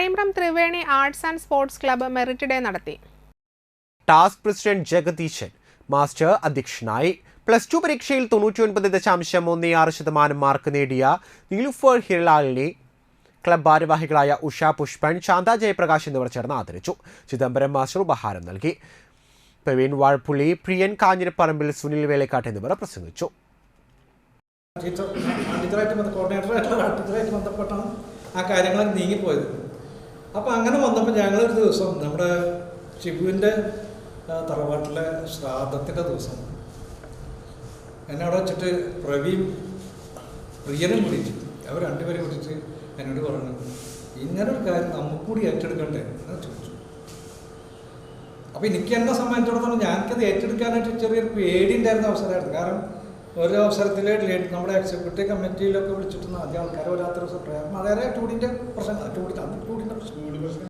കൈമ്രം Triveni arts and sports club merit day നടത്തി. Task president ജഗദീശൻ master അധ്യക്ഷനായി. Plus two പരീക്ഷയിൽ തൊണ്ണൂറ്റി ഒൻപത് ദശാംശം ഒന്ന് ആറ് ശതമാനം മാർക്ക് നേടിയ നീലുഫർ ഹിർലാലിനെ ക്ലബ് ഭാരവാഹികളായ ഉഷ പുഷ്പൻ ശാന്ത ജയപ്രകാശ് എന്നിവർ ചേർന്ന് ആദരിച്ചു. ചിദംബരം മാസ്റ്റർ ഉപഹാരം നൽകി. പ്രവീൺ വാഴ്പുള്ളി പ്രിയൻ കാഞ്ഞിരപ്പറമ്പിൽ സുനിൽ വേലക്കാട്ട് എന്നിവർ പ്രസംഗിച്ചു. ടീച്ചർ ടീച്ചറായിട്ട് കോർഡിനേറ്ററായിട്ടുള്ള ടീച്ചറായിട്ട് ബന്ധപ്പെട്ടാണ് ആ കാര്യങ്ങളൊക്കെ നീങ്ങിപ്പോയത്. അപ്പോൾ അങ്ങനെ വന്നപ്പോൾ ഞങ്ങളൊരു ദിവസം നമ്മുടെ ഷിബുവിന്റെ തറവാട്ടിലെ ശ്രാദ്ധത്തിന്റെ ദിവസം. എന്നെ അവിടെ വെച്ചിട്ട് പ്രവീൺ പ്രിയനും വിളിച്ചു. അവർ രണ്ടുപേരെ വിളിച്ച് എന്നോട് പറഞ്ഞു ഇങ്ങനെ ഒരു കാര്യം നമുക്ക് കൂടി ഏറ്റെടുക്കണ്ടേ? എന്ന് ചോദിച്ചു. അപ്പോൾ എനിക്ക് എന്നെ സംബന്ധിച്ചിടത്തോളം ഞാനത് ഏറ്റെടുക്കാനായിട്ട് ചെറിയൊരു പേടി ഉണ്ടായിരുന്ന അവസരമായിരുന്നു. കാരണം ഓരോ അവസരത്തിൽ നമ്മുടെ എക്സിക്യൂട്ടീവ് കമ്മിറ്റിയിലൊക്കെ വിളിച്ചിട്ടുന്ന ആദ്യ ആൾക്കാർ ദിവസം പ്രേരണം അതേറെ ടൂടിന്റെ പ്രശ്നം ടൂടി അന്ന് ടൂടിന്റെ